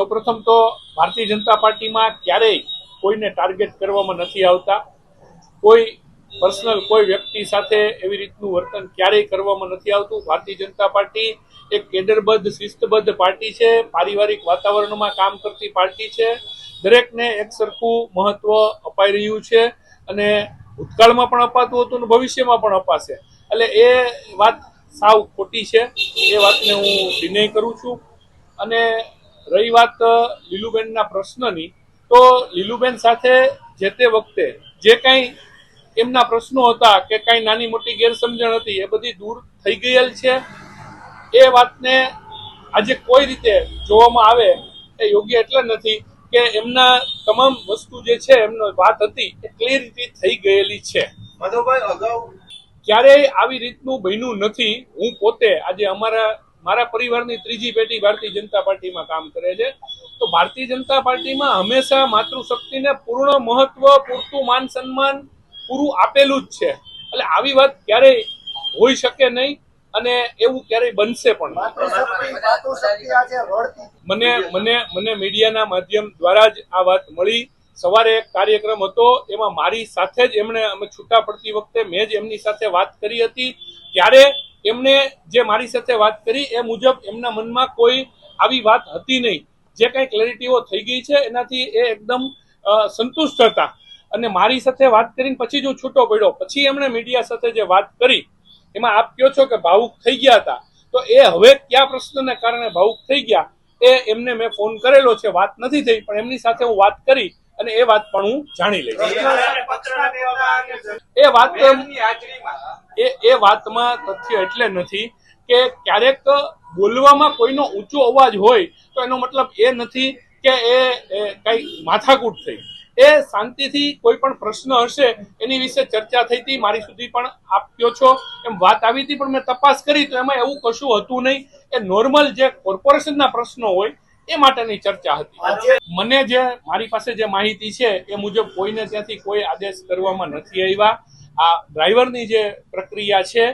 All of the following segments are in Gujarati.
સૌપ્રથમ તો ભારતીય જનતા પાર્ટીમાં ક્યારેય કોઈને ટાર્ગેટ કરવામાં નથી આવતા. કોઈ પર્સનલ કોઈ વ્યક્તિ સાથે એવી રીતનું વર્તન ક્યારેય કરવામાં નથી આવતું. ભારતીય જનતા પાર્ટી એક કેડરબદ્ધ, શિસ્તબદ્ધ પાર્ટી છે. પારિવારિક વાતાવરણમાં કામ કરતી પાર્ટી છે. દરેકને એક સરખું મહત્વ અપાઈ રહ્યું છે અને ભૂતકાળમાં પણ અપાતું હતું અને ભવિષ્યમાં પણ અપાશે. એટલે એ વાત સાવ ખોટી છે. એ વાતને હું ડિનાય કરું છું. અને રહી વાત લીલુબેનના પ્રશ્નની તો લીલુબેન સાથે જે તે વખતે જે કાંઈ એમના પ્રશ્નો હતા કે કાંઈ નાની મોટી ગેરસમજણ હતી એ બધી દૂર થઈ ગયેલ છે. એ વાતને આજે કોઈ રીતે જોવામાં આવે એ યોગ્ય એટલે નથી કે એમના તમામ વસ્તુ જે છે એમનો વાત હતી એ ક્લિયરિટી થઈ ગયેલી છે. માધવભાઈ અગાઉ ક્યારેય આવી રીતનું બન્યું નથી. હું પોતે આજે અમારા મારા પરિવારની ત્રીજી પેઢી ભારતીય જનતા પાર્ટીમાં કામ કરે છે. તો ભારતીય જનતા પાર્ટીમાં હંમેશા માતૃશક્તિને પૂર્ણ મહત્વ પૂરતું માન સન્માન પૂરું આપેલું જ છે. એટલે આવી વાત ક્યારેય હોઈ શકે નહીં અને એવું ક્યારેય બનશે પણ મને મને મને મીડિયાના માધ્યમ દ્વારા જ આ વાત મળી. સવારે એક કાર્યક્રમ હતો એમાં મારી સાથે જ એમણે અમે છૂટા પડતી વખતે મેં જ એમની સાથે વાત કરી હતી. ત્યારે એમને જે મારી સાથે વાત કરી એ મુજબ એમના મનમાં કોઈ આવી વાત હતી નહીં. જે કંઈ ક્લેરિટીઓ થઈ ગઈ છે એનાથી એ એકદમ સંતુષ્ટ હતા. અને મારી સાથે વાત કરીને પછી જ હું છૂટો પડ્યો પછી એમણે મીડિયા સાથે જે વાત કરી એમાં આપ કહો છો કે ભાવુક થઈ ગયા હતા. તો એ હવે કયા પ્રશ્નને કારણે ભાવુક થઈ ગયા એ એમને મેં ફોન કરેલો છે વાત નથી થઈ પણ એમની સાથે હું વાત કરી અને એ વાત પણ હું જાણી લઈશ. એ વાત એ એ વાતમાં તથ્ય એટલે નથી કે ક્યારેક બોલવામાં કોઈનો ઊંચો અવાજ હોય તો એનો મતલબ એ નથી કે એ કઈ માથાકૂટ થઈ. એ શાંતિથી કોઈ પણ પ્રશ્ન હશે એની વિશે ચર્ચા થઈ હતી, મારી સુધી પણ આપ્યો છો, એમ વાત આવી હતી, પણ મેં તપાસ કરી તો એમાં એવું કશું હતું નહીં એ નોર્મલ જે કોર્પોરેશનના પ્રશ્નો હોય એ માટેની ચર્ચા હતી. મને જે, મારી પાસે જે માહિતી છે એ મુજબ કોઈને ત્યાંથી કોઈ આદેશ કરવામાં નથી આવ્યા. આ ડ્રાઈવરની જે પ્રક્રિયા છે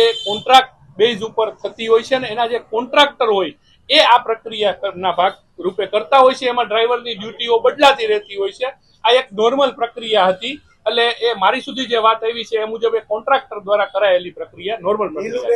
એ કોન્ટ્રાક્ટ બેઝ ઉપર થતી હોય છે ને એના જે કોન્ટ્રાક્ટર હોય એ આ પ્રક્રિયાના ભાગ રૂપે કરતા હોય છે. એમાં ડ્રાઈવરની ડ્યુટીઓ બદલાતી રહેતી હોય છે. આ એક નોર્મલ પ્રક્રિયા હતી. એટલે એ મારી સુધી જે વાત આવી છે એ મુજબ એ કોન્ટ્રાક્ટર દ્વારા કરાયેલી પ્રક્રિયા નોર્મલ પ્રક્રિયા છે